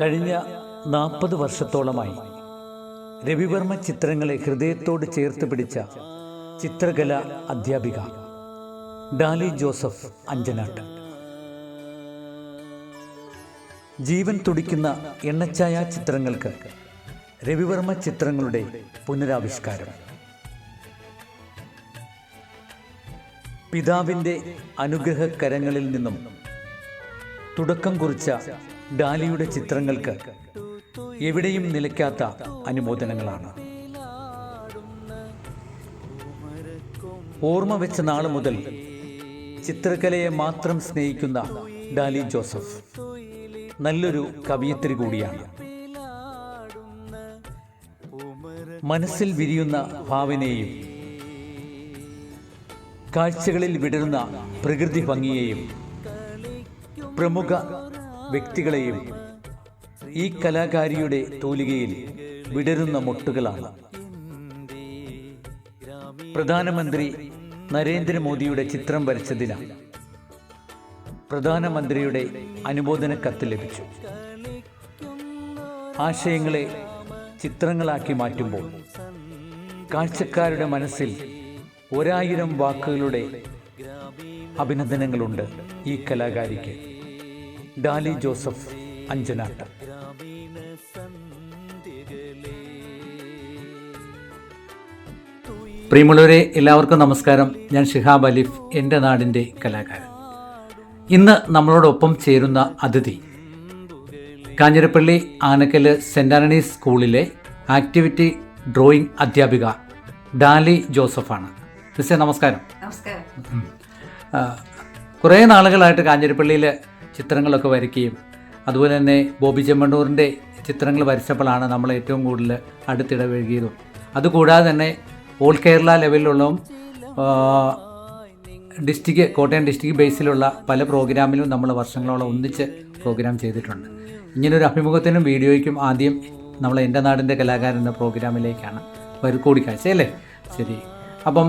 കഴിഞ്ഞ നാൽപ്പത് വർഷത്തോളമായി രവിവർമ്മ ചിത്രങ്ങളെ ഹൃദയത്തോട് ചേർത്ത് പിടിച്ച ചിത്രകല അധ്യാപിക ഡാലി ജോസഫ് അഞ്ചനാട്ട് ജീവൻ തുടിക്കുന്ന എണ്ണച്ചായ ചിത്രങ്ങൾക്ക് രവിവർമ്മ ചിത്രങ്ങളുടെ പുനരാവിഷ്കാരം. പിതാവിന്റെ അനുഗ്രഹക്കരങ്ങളിൽ നിന്നും തുടക്കം കുറിച്ച ഡാലിയുടെ ചിത്രങ്ങൾക്ക് എവിടെയും നിലയ്ക്കാത്ത അനുമോദനങ്ങളാണ്. ഓർമ്മ വെച്ച നാൾ മുതൽ ചിത്രകലയെ മാത്രം സ്നേഹിക്കുന്ന ഡാലി ജോസഫ് നല്ലൊരു കവിയത്രി കൂടിയാണ്. മനസ്സിൽ വിരിയുന്ന ഭാവനയെയും കാഴ്ചകളിൽ വിടരുന്ന പ്രകൃതി ഭംഗിയെയും പ്രമുഖ വ്യക്തികളെയും ഈ കലാകാരിയുടെ തോലികയിൽ വിടരുന്ന മുട്ടുകളാണ്. പ്രധാനമന്ത്രി നരേന്ദ്രമോദിയുടെ ചിത്രം വരച്ചതിന് പ്രധാനമന്ത്രിയുടെ അനുമോദന കത്ത് ലഭിച്ചു. ആശയങ്ങളെ ചിത്രങ്ങളാക്കി മാറ്റുമ്പോൾ കാഴ്ചക്കാരുടെ മനസ്സിൽ ഒരായിരം വാക്കുകളുടെ അഭിനന്ദനങ്ങളുണ്ട് ഈ കലാകാരിക്ക്. ഡാലി ജോസഫ് അഞ്ചനാട്ട് പ്രിയമുള്ളവരെ എല്ലാവർക്കും നമസ്കാരം. ഞാൻ ഷിഹാബ് അലിഫ് എന്റെ നാടിന്റെ കലാകാരൻ. ഇന്ന് നമ്മളോടൊപ്പം ചേരുന്ന അതിഥി കാഞ്ഞിരപ്പള്ളി ആനക്കൽ സെന്റ് ആന്റണീസ് സ്കൂളിലെ ആക്ടിവിറ്റി ഡ്രോയിങ് അധ്യാപിക ഡാലി ജോസഫാണ്. മിസ്സേ നമസ്കാരം. നമസ്കാരം. കുറേ നാളുകളായിട്ട് കാഞ്ഞിരപ്പള്ളിയിൽ ചിത്രങ്ങളൊക്കെ വരയ്ക്കുകയും അതുപോലെ തന്നെ ബോബി ചെമ്മണ്ണൂറിന്റെ ചിത്രങ്ങൾ വരച്ചപ്പോഴാണ് നമ്മൾ ഏറ്റവും കൂടുതൽ അടുത്തിടപഴകിയതും. അതുകൂടാതെ തന്നെ ഓൾ കേരള ലെവലിലുള്ളതും ഡിസ്ട്രിക്ട് കോട്ടയം ഡിസ്ട്രിക്ട് ബേസിലുള്ള പല പ്രോഗ്രാമിലും നമ്മൾ വർഷങ്ങളോളം ഒന്നിച്ച് പ്രോഗ്രാം ചെയ്തിട്ടുണ്ട്. ഇങ്ങനൊരു അഭിമുഖത്തിനും വീഡിയോയ്ക്കും ആദ്യം നമ്മൾ എന്റെ നാടിന്റെ കലാകാരൻ എന്ന പ്രോഗ്രാമിലേക്കാണ്. വരും കൂടിക്കാഴ്ച അല്ലേ? ശരി. അപ്പം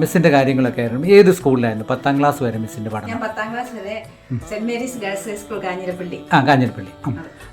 മിസ്സിന്റെ മിസ്സിന്റെ കാര്യങ്ങളൊക്കെ ആയിരുന്നു. ഏത് സ്കൂളിലായിരുന്നു? പത്താം ക്ലാസ് വരെ മിസ്സിന്റെ പഠനം. ഞാൻ പത്താം ക്ലാസ് വരെ saint Mary's girls high school Kanjirappally. ആ കാഞ്ഞിരപ്പള്ളി.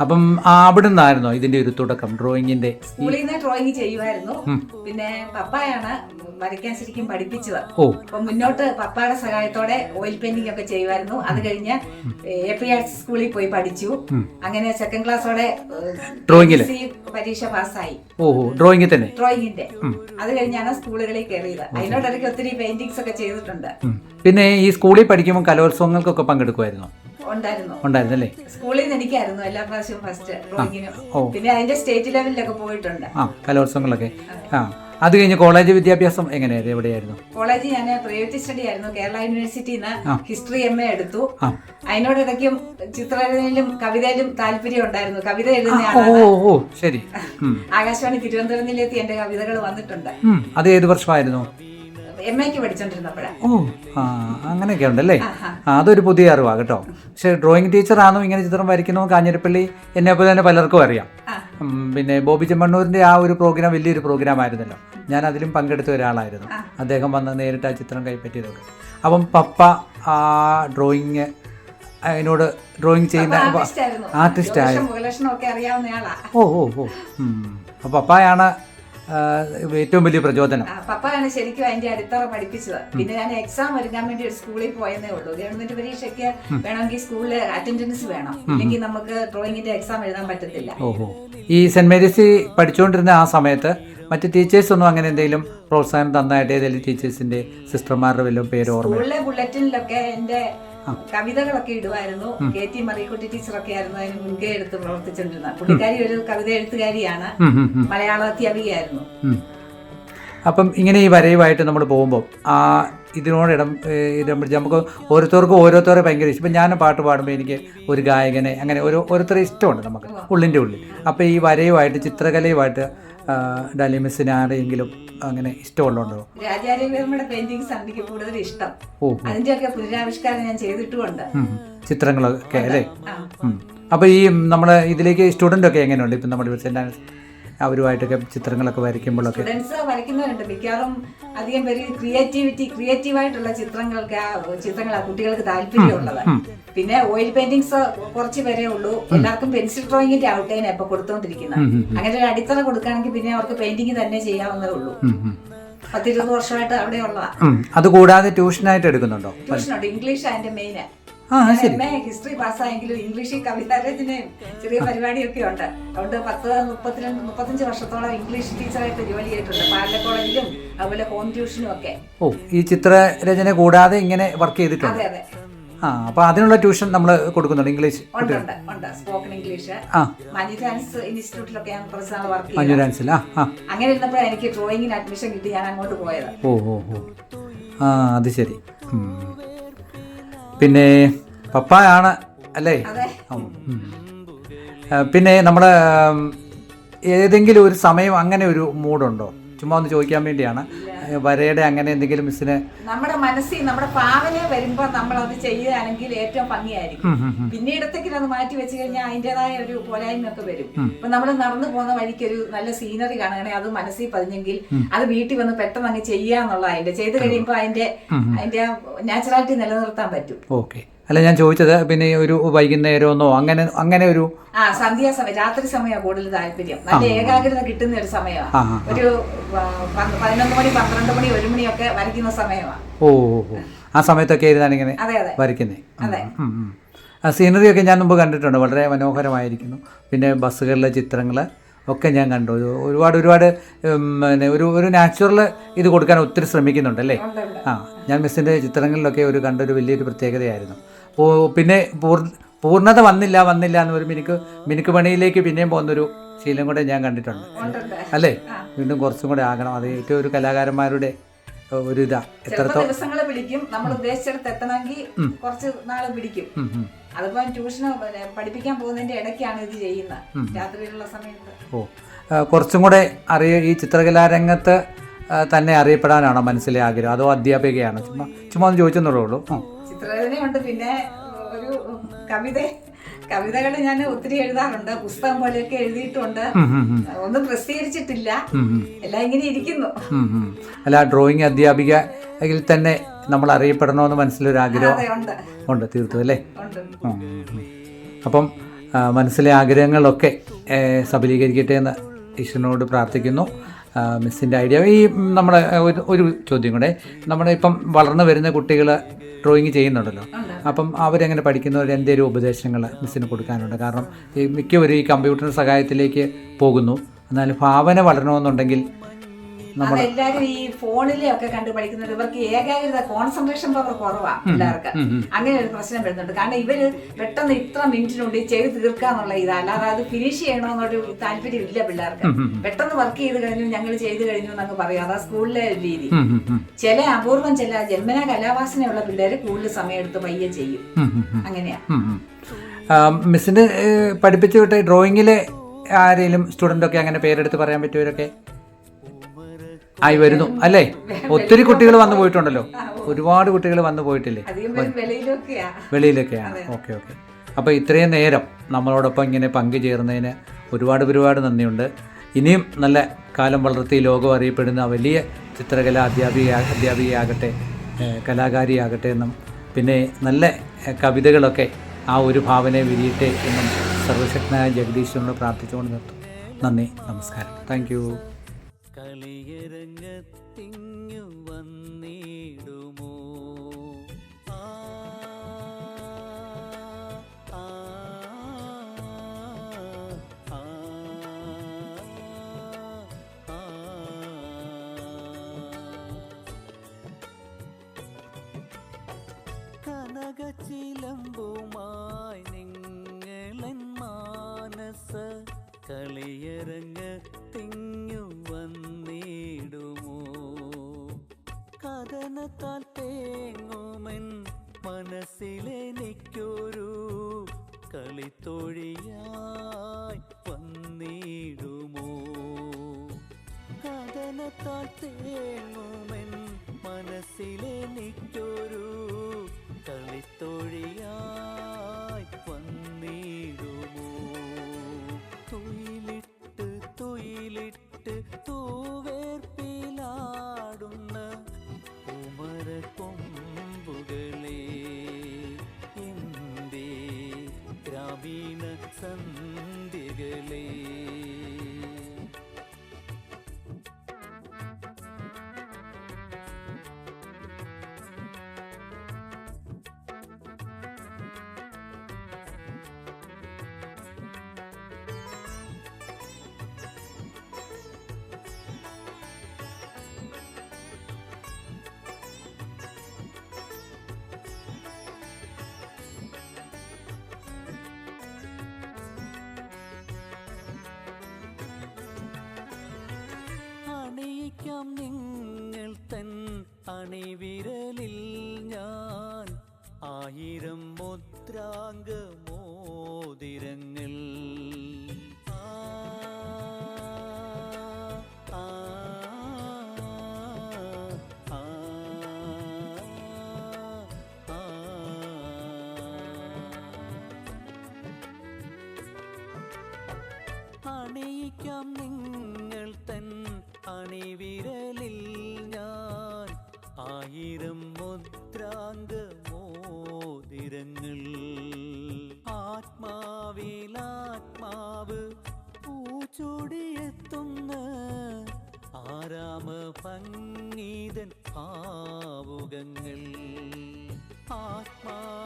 അപ്പം അവിടെ നിന്നായിരുന്നോ ഇതിന്റെ ഒരു തുടക്കം ഡ്രോയിങ്ങിന്റെ സ്കൂളിൽ നിന്ന് ഡ്രോയിങ് ചെയ്യുമായിരുന്നു. പിന്നെ പപ്പായാണ് വരയ്ക്കാൻ ശരിക്കും പഠിപ്പിച്ചത്. അപ്പൊ മുന്നോട്ട് പപ്പായുടെ സഹായത്തോടെ ഓയിൽ പെയിന്റിംഗ് ഒക്കെ ചെയ്യുമായിരുന്നു. അത് കഴിഞ്ഞ് എ പി ആർട്സ് സ്കൂളിൽ പോയി പഠിച്ചു. അങ്ങനെ സെക്കൻഡ് ക്ലാസ്സോടെ ഡ്രോയിങ്ങിൽ പരീക്ഷ പാസ്സായി. ഡ്രോയിങ്ങിൽ തന്നെ? ഡ്രോയിങ്ങിന്റെ. അത് കഴിഞ്ഞാണ് സ്കൂളുകളിൽ കയറിയത്. അതിനോടിടയ്ക്ക് ഒത്തിരി പെയിന്റിങ്സ് ഒക്കെ ചെയ്തിട്ടുണ്ട്. പിന്നെ ഈ സ്കൂളിൽ പഠിക്കുമ്പോൾ കലോത്സവങ്ങൾക്കൊക്കെ പങ്കെടുക്കുമായിരുന്നു? ഉണ്ടായിരുന്നു. അല്ലേ? സ്കൂളിൽ നിന്ന് എനിക്കായിരുന്നു എല്ലാ പ്രാവശ്യവും ഫസ്റ്റ് ഡ്രോയിങ്ങിനും പിന്നെ അതിന്റെ സ്റ്റേറ്റ് ലെവലിലൊക്കെ പോയിട്ടുണ്ട്. ആ കലോത്സവങ്ങളൊക്കെ. ആ. അത് കഴിഞ്ഞ് കോളേജ് വിദ്യാഭ്യാസം എങ്ങനെയായിരുന്നു? എവിടെയായിരുന്നു? കോളേജ് ഞാൻ പ്രൈവറ്റ് സ്റ്റഡി ആയിരുന്നു. കേരള യൂണിവേഴ്സിറ്റിയിൽ നിന്ന് ഹിസ്റ്ററി എം എ എടുത്തു. അതിനോട് ഇടയ്ക്കും ചിത്രരചനയിലും കവിതയിലും താല്പര്യം ഉണ്ടായിരുന്നു. കവിത എഴുതുന്ന ശരി. ആകാശവാണി തിരുവനന്തപുരം ജില്ലയിൽ എന്റെ കവിതകൾ വന്നിട്ടുണ്ട്. അത് ഏത് വർഷമായിരുന്നു? എം എക്ക് പഠിച്ചോണ്ടിരുന്നപ്പോഴാണ് ഓ ആ അങ്ങനെയൊക്കെ ഉണ്ടല്ലേ? അതൊരു പുതിയ അറിവാണ് കേട്ടോ. പക്ഷെ ഡ്രോയിങ് ടീച്ചറാണോ ഇങ്ങനെ ചിത്രം വരയ്ക്കുന്നു കാഞ്ഞിരപ്പള്ളി എന്നെ പോലെ തന്നെ പലർക്കും അറിയാം. പിന്നെ ബോബി ചെമ്മണ്ണൂരിന്റെ ആ ഒരു പ്രോഗ്രാം വലിയൊരു പ്രോഗ്രാം ആയിരുന്നല്ലോ. ഞാൻ അതിലും പങ്കെടുത്ത ഒരാളായിരുന്നു. അദ്ദേഹം വന്ന് നേരിട്ട് ആ ചിത്രം കൈപ്പറ്റിയതൊക്കെ. അപ്പം പപ്പ ആ ഡ്രോയിങ് അതിനോട് ഡ്രോയിങ് ചെയ്യുന്ന ആർട്ടിസ്റ്റ് ആയിരുന്നു ഓ ഓ ഓ. അപ്പം പപ്പായാണ് ഏറ്റവും വലിയ പ്രചോദനം. പപ്പയാണ് ശരിക്കും അതിന്റെ അടിത്തറ പഠിപ്പിച്ചത്. പിന്നെ ഞാൻ എക്സാം ഒരുങ്ങാൻ വേണ്ടി ഒരു സ്കൂളിൽ പോയെന്നേ ഉള്ളൂ. ഗവൺമെന്റ് പരീക്ഷയ്ക്ക് വേണമെങ്കിൽ സ്കൂളിൽ അറ്റൻഡൻസ് വേണം. അല്ലെങ്കിൽ നമുക്ക് ഡ്രോയിങ്ങിന്റെ എക്സാം എഴുതാൻ പറ്റത്തില്ല. ഓഹോ. ഈ സെന്റ് മേരീസ് പഠിച്ചുകൊണ്ടിരുന്ന ആ സമയത്ത് മറ്റു ടീച്ചേഴ്സ് ഒന്നും അങ്ങനെ എന്തെങ്കിലും പ്രോത്സാഹനം തന്നതായിട്ട് ഏതെങ്കിലും ടീച്ചേഴ്സിന്റെ സിസ്റ്റർമാരുടെ വല്ലതും പേര് ഓർമ്മ? ബുള്ളറ്റിനിലൊക്കെ എന്റെ കവിതകളൊക്കെ ഇടുമായിരുന്നു. കെ ടി മറിയക്കുട്ടി ടീച്ചറൊക്കെ ആയിരുന്നു അതിന് മുൻകൈ എടുത്ത് പ്രവർത്തിച്ചിരുന്നത്. പുള്ളിക്കാരി ഒരു കവിത എഴുത്തുകാരിയാണ് മലയാള അധ്യാപികയായിരുന്നു. അപ്പം ഇങ്ങനെ ഈ വരയുമായിട്ട് നമ്മൾ പോകുമ്പോൾ ആ ഇതിനോട് ഇടം നമുക്ക് ഓരോരുത്തർക്കും ഓരോരുത്തരെ ഭയങ്കര ഇഷ്ടം. ഇപ്പം ഞാൻ പാട്ട് പാടുമ്പോൾ എനിക്ക് ഒരു ഗായകനെ അങ്ങനെ ഓരോ ഓരോരുത്തരെ ഇഷ്ടമുണ്ട് നമുക്ക് ഉള്ളിന്റെ ഉള്ളിൽ. അപ്പോൾ ഈ വരയുമായിട്ട് ചിത്രകലയുമായിട്ട് ഡാലി മിസ്സിന് ആരെങ്കിലും അങ്ങനെ ഇഷ്ടമുള്ളതുണ്ടോ? രാജാരവിവർമ്മയുടെ പെയിന്റിങ്സ് എനിക്ക് കൂടുതൽ ഇഷ്ടം. അതിന്റെയൊക്കെ പുനരാവിഷ്കാരം ഞാൻ ചെയ്തിട്ടുമുണ്ട്. ചിത്രങ്ങളൊക്കെ അല്ലേ? അപ്പൊ ഈ നമ്മുടെ ഇതിലേക്ക് സ്റ്റുഡന്റ് ഒക്കെ എങ്ങനെയുണ്ട്? ഇപ്പം നമ്മുടെ അവരുമായിട്ടൊക്കെ ചിത്രങ്ങളൊക്കെ വരയ്ക്കുമ്പോഴൊക്കെ. സ്റ്റുഡൻസ് വരയ്ക്കുന്നവരുണ്ട്. മിക്കവാറും അധികം പേര് ക്രിയേറ്റിവിറ്റി ക്രിയേറ്റീവായിട്ടുള്ള ചിത്രങ്ങൾക്ക് ചിത്രങ്ങളാണ് ചിത്രങ്ങൾ കുട്ടികൾക്ക് താല്പര്യമുള്ളത്. പിന്നെ ഓയിൽ പെയിന്റിങ്സ് കുറച്ച് പേരേ ഉള്ളൂ. എല്ലാവർക്കും പെൻസിൽ ഡ്രോയിങ്ങിന്റെ ഔട്ട്ലൈൻ ഇപ്പൊ കൊടുത്തോണ്ടിരിക്കുന്നത്. അങ്ങനെ ഒരു അടിത്തറ കൊടുക്കുകയാണെങ്കിൽ പിന്നെ അവർക്ക് പെയിന്റിങ് തന്നെ ചെയ്യാവുന്നതേ ഉള്ളൂ. പത്തിരുപത് വർഷമായിട്ട് അവിടെയുള്ളതാണ് ഉള്ളതാ. ഉം. അത് കൂടാതെ ട്യൂഷനായിട്ട് എടുക്കുന്നുണ്ടോ? ട്യൂഷനുണ്ട് ഇംഗ്ലീഷ് അതിന്റെ മെയിൻ എം എ ഹിസ്റ്ററി പാസ്സായെങ്കിലും ഇംഗ്ലീഷിൽ കവിതാരചനയും ചെറിയ പരിപാടിയൊക്കെ ഉണ്ട്. അതുകൊണ്ട് പത്ത് മുപ്പത്തിരണ്ട് മുപ്പത്തഞ്ച് വർഷത്തോളം ഇംഗ്ലീഷ് ടീച്ചറായിട്ട് ജോലി ചെയ്തിട്ടുണ്ട്. പാല കോളേജിലും അതുപോലെ ഹോം ട്യൂഷനും ഒക്കെ. ഓ ഈ ചിത്രരചന കൂടാതെ ഇങ്ങനെ വർക്ക് ചെയ്തിട്ടുണ്ട്? അതെ അതെ. ആ അപ്പോൾ അതിനുള്ള ട്യൂഷൻ നമ്മൾ കൊടുക്കുന്നുണ്ട് ഇംഗ്ലീഷ് ഉണ്ട് ഉണ്ട് ഉണ്ട്. Spoken English. ആ. മഞ്ഞു ഡാൻസ് ഇൻസ്റ്റിറ്റ്യൂട്ടിലൊക്കെ ഞാൻ കുറച്ച് നാൾ വർക്ക് ചെയ്തു മഞ്ഞു ഡാൻസിൽ ആ ആ. അങ്ങനെ ഇരുന്നപ്പോഴാണ് എനിക്ക് ഡ്രോയിങ്ങിന് അഡ്മിഷൻ കിട്ടി ഞാൻ അങ്ങോട്ട് പോയത്. ഓ ഓ ഓ. ആ അത് ശരി. ഉം. പിന്നെ പപ്പായാണ് അല്ലേ? പിന്നെ നമ്മുടെ ഏതെങ്കിലും ഒരു സമയം അങ്ങനെ ഒരു മൂഡുണ്ടോ ചുമ്മാ ഒന്ന് ചോദിക്കാൻ വേണ്ടിയാണ്. വരയുടെ അങ്ങനെ എന്തെങ്കിലും മിസ്സിന് നമ്മുടെ മനസ്സിൽ നമ്മുടെ ഭാവന വരുമ്പോൾ നമ്മൾ അത് ചെയ്യുകയാണെങ്കിൽ ഏറ്റവും ഭംഗിയായിരിക്കും. പിന്നീടത്തേക്കിൽ. അത് മാറ്റി വെച്ച് കഴിഞ്ഞാൽ അതിന്റെതായ ഒരു പോരായ്മയൊക്കെ വരും. ഇപ്പൊ നമ്മൾ നടന്നു പോകുന്ന വഴിക്ക് ഒരു നല്ല സീനറി കാണുകയാണെങ്കിൽ അത് മനസ്സിൽ പതിഞ്ഞെങ്കിൽ അത് വീട്ടിൽ വന്ന് പെട്ടെന്ന് അങ്ങ് ചെയ്യാന്നുള്ള അതിന്റെ ചെയ്ത് കഴിയുമ്പോൾ അതിന്റെ അതിന്റെ നാച്ചുറാലിറ്റി നിലനിർത്താൻ പറ്റും. ഓക്കെ. അല്ല ഞാൻ ചോദിച്ചത് പിന്നെ ഒരു വൈകുന്നേരമെന്നോ അങ്ങനെ അങ്ങനെ ഒരു ആ സന്ധ്യാസമയം രാത്രി സമയമാണ് കൂടുതൽ താല്പര്യം. നല്ല ഏകാഗ്രത കിട്ടുന്ന ഒരു സമയമാണ് ഒരു പതിനൊന്ന് മണി പന്ത്രണ്ട് മണി ഒരു മണിയൊക്കെ വരയ്ക്കുന്ന സമയമാണ് ഓ ആ സമയത്തൊക്കെ ഇരുന്നാണ് ഇങ്ങനെ വരയ്ക്കുന്നേ. സീനറിയൊക്കെ ഞാൻ മുമ്പ് കണ്ടിട്ടുണ്ട്. വളരെ മനോഹരമായിരിക്കുന്നു. പിന്നെ ബസ്സുകളിലെ ചിത്രങ്ങൾ ഒക്കെ ഞാൻ കണ്ടു. ഒരുപാട് ഒരുപാട് പിന്നെ ഒരു ഒരു നാച്ചുറൽ ഇത് കൊടുക്കാൻ ഒത്തിരി ശ്രമിക്കുന്നുണ്ട് അല്ലേ. ആ ഞാൻ മിസ്സിന്റെ ചിത്രങ്ങളിലൊക്കെ ഒരു കണ്ടൊരു വലിയൊരു പ്രത്യേകതയായിരുന്നു. പിന്നെ പൂർ പൂർണത വന്നില്ല വന്നില്ല എന്ന് ഒരു മിനുക്ക് മിനുക്ക് പണിയിലേക്ക് പിന്നെയും പോകുന്നൊരു ശീലം കൂടെ ഞാൻ കണ്ടിട്ടുണ്ട്. അല്ലേ? വീണ്ടും കുറച്ചും കൂടെ ആകണം. അത് ഏറ്റവും ഒരു കലാകാരന്മാരുടെ ഒരു ഇതാ എത്രത്തോളം ദിവസങ്ങൾ പിടിക്കും. നമ്മൾ ഉദ്ദേശിച്ചിടത്ത് എത്തണമെങ്കിൽ കുറച്ച് നാൾ പിടിക്കും. അതിപ്പോ ട്യൂഷന് പഠിപ്പിക്കാൻ പോകുന്നതിന്റെ ഇടയ്ക്കാണ് ഇത് ചെയ്യുന്നത്. രാത്രിയിലുള്ള സമയത്ത്. ഓ. കുറച്ചും കൂടെ അറിയ ഈ ചിത്രകലാരംഗത്ത് തന്നെ അറിയപ്പെടാനാണോ മനസ്സിലെ ആഗ്രഹം? അതോ അധ്യാപികയാണോ? ചുമ്മാ ചുമ്മാ ഒന്ന് ചോദിച്ചെന്നുള്ളൂ ഉള്ളൂ. ചിത്രരചനയുണ്ട്. പിന്നെ ഒരു കവിത കവിതകൾ ഞാൻ ഒത്തിരി എഴുതാറുണ്ട് പുസ്തകം പോലെയൊക്കെ എഴുതിയിട്ടുണ്ട്. ഒന്നും പ്രസിദ്ധീകരിച്ചിട്ടില്ല. എല്ലാം ഇങ്ങനെ ഇരിക്കുന്നു. അല്ല ഡ്രോയിങ് അധ്യാപികയിൽ തന്നെ നമ്മൾ അറിയപ്പെടണമെന്ന് മനസ്സിലൊരു ആഗ്രഹം ഉണ്ട് തീർത്തു അല്ലേ. അപ്പം മനസ്സിലെ ആഗ്രഹങ്ങളൊക്കെ സബലീകരിക്കട്ടെ എന്ന് ഈശ്വരനോട് പ്രാർത്ഥിക്കുന്നു മിസ്സിന്റെ ഐഡിയ. ഈ നമ്മുടെ ഒരു ഒരു ചോദ്യം കൂടെ. നമ്മുടെ ഇപ്പം വളർന്നു വരുന്ന കുട്ടികൾ ഡ്രോയിങ് ചെയ്യുന്നുണ്ടല്ലോ. അപ്പം അവരെങ്ങനെ പഠിക്കുന്നവർ എന്തെങ്കിലും ഉപദേശങ്ങൾ മിസ്സിന് കൊടുക്കാനുണ്ട്? കാരണം ഈ മിക്കവരും ഈ കമ്പ്യൂട്ടറിന്റെ സഹായത്തിലേക്ക് പോകുന്നു. എന്നാൽ ഭാവന വളരണമെന്നുണ്ടെങ്കിൽ അതെല്ലാരും ഈ ഫോണിലെ ഒക്കെ കണ്ട് പഠിക്കുന്നത് ഇവർക്ക് ഏകാഗ്രത കോൺസെൻട്രേഷൻ പവർ കുറവാ എല്ലാവർക്കും അങ്ങനെ ഒരു പ്രശ്നം വരുന്നുണ്ട്. കാരണം ഇവർ പെട്ടെന്ന് ഇത്ര മിനിറ്റിനുള്ളിൽ ചെയ്ത് തീർക്കാന്നുള്ള ഇതാ. അല്ലാതെ അത് ഫിനിഷ് ചെയ്യണമെന്നൊരു താല്പര്യം ഇല്ല പിള്ളേർക്ക് പെട്ടെന്ന് വർക്ക് ചെയ്ത് കഴിഞ്ഞു ഞങ്ങൾ ചെയ്ത് കഴിഞ്ഞു എന്നൊക്കെ പറയും. അതാ സ്കൂളിലെ രീതി. ചില അപൂർവം ചില ജന്മന കലാവാസനയുള്ള പിള്ളേര് കൂടുതൽ സമയം എടുത്ത് പയ്യെ ചെയ്യും. അങ്ങനെയാ. മിസ്സിന് പഠിപ്പിച്ചു വിട്ട ഡ്രോയിങ്ങിലെ ആരെങ്കിലും സ്റ്റുഡന്റ് ഒക്കെ അങ്ങനെ പേരെടുത്ത് പറയാൻ പറ്റിയവരൊക്കെ ആയി വരുന്നു. അല്ലേ? ഒത്തിരി കുട്ടികൾ വന്നു പോയിട്ടുണ്ടല്ലോ. ഒരുപാട് കുട്ടികൾ വന്നു പോയിട്ടില്ലേ? വെളിയിലൊക്കെയാണ്. Okay okay. അപ്പോൾ ഇത്രയും നേരം നമ്മളോടൊപ്പം ഇങ്ങനെ പങ്കുചേർന്നതിന് ഒരുപാട് ഒരുപാട് നന്ദിയുണ്ട്. ഇനിയും നല്ല കാലം വളർത്തി ലോകം അറിയപ്പെടുന്ന വലിയ ചിത്രകലാ അധ്യാപിക അധ്യാപികയാകട്ടെ കലാകാരിയാകട്ടെ എന്നും പിന്നെ നല്ല കവിതകളൊക്കെ ആ ഒരു ഭാവനയെ വിരിയട്ടെ എന്നും സർവശക്തനായ ജഗദീശ്വരനോട് പ്രാർത്ഥിച്ചുകൊണ്ട് നിർത്തും. നന്ദി നമസ്കാരം. Thank you. കളിയരങ്ങത്തിങ്ങു വന്നിടുമോ? ആ, ആ, കളിത്തൊഴിയായി വന്നിടുമോ? കഥനത്താൽ തേങ്ങുമൻ അണിവിരലിൽ ഞാൻ ആയിരം മുദ്രാംഗ മോതിരങ്ങൾ. അണിയിക്കാം നിങ്ങൾ തൻ അണിവിരലിൽ ആയിരം മുദ്രാംഗ മോതിരങ്ങൾ. ആത്മാവിലാത്മാവ് പൂച്ചൊടിയെത്തുന്ന ആരാമ ഭംഗീതൻ ഭാവുകങ്ങൾ. ആത്മാവിലാത്മാവ്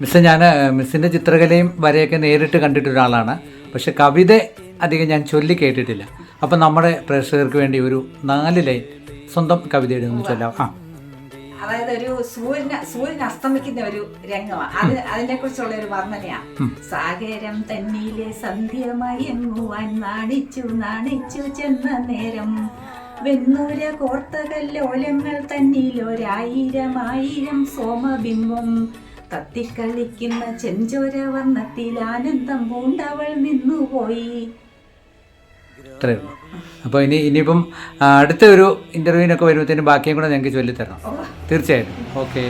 മിസ് ഞാൻ മിസ്സിന്റെ ചിത്രകലയും വരയൊക്കെ നേരിട്ട് കണ്ടിട്ട് ഒരാളാണ്. പക്ഷെ കവിത അധികം ഞാൻ ചൊല്ലി കേട്ടിട്ടില്ല. അപ്പം നമ്മുടെ പ്രേക്ഷകർക്ക് വേണ്ടി ഒരു നാല് ലൈൻ സ്വന്തം കവിതയുടെ ഒന്ന് ചൊല്ലാം. ആ. അതായത് ഒരു സൂര്യൻ സൂര്യൻ അസ്തമിക്കുന്ന ഒരു രംഗമാണ്. അത് അതിനെ കുറിച്ചുള്ള ഒരു വർണനയാണ് സാഗരം തന്നിലെ സന്ധ്യമായി എങ്ങുവാൻ നാണിച്ചു നാണിച്ചു ചെന്ന നേരം. വെന്നൂര കോർത്തകല്ലോലങ്ങൾ തന്നിലൊരായിരം ആയിരം സോമബിംബം. തത്തിക്കളിക്കുന്ന ചെഞ്ചോര വർണത്തിൽ ആനന്ദം പൂണ്ടവൾ നിന്നുപോയി. ഇത്രയേ ഉള്ളൂ. അപ്പോൾ ഇനി ഇനിയിപ്പം അടുത്ത ഒരു ഇന്റർവ്യൂവിനൊക്കെ വരുമ്പോഴത്തേനും ബാക്കിയും കൂടെ ഞങ്ങൾക്ക് ചൊല്ലിത്തരണം. തീർച്ചയായിട്ടും. ഓക്കെ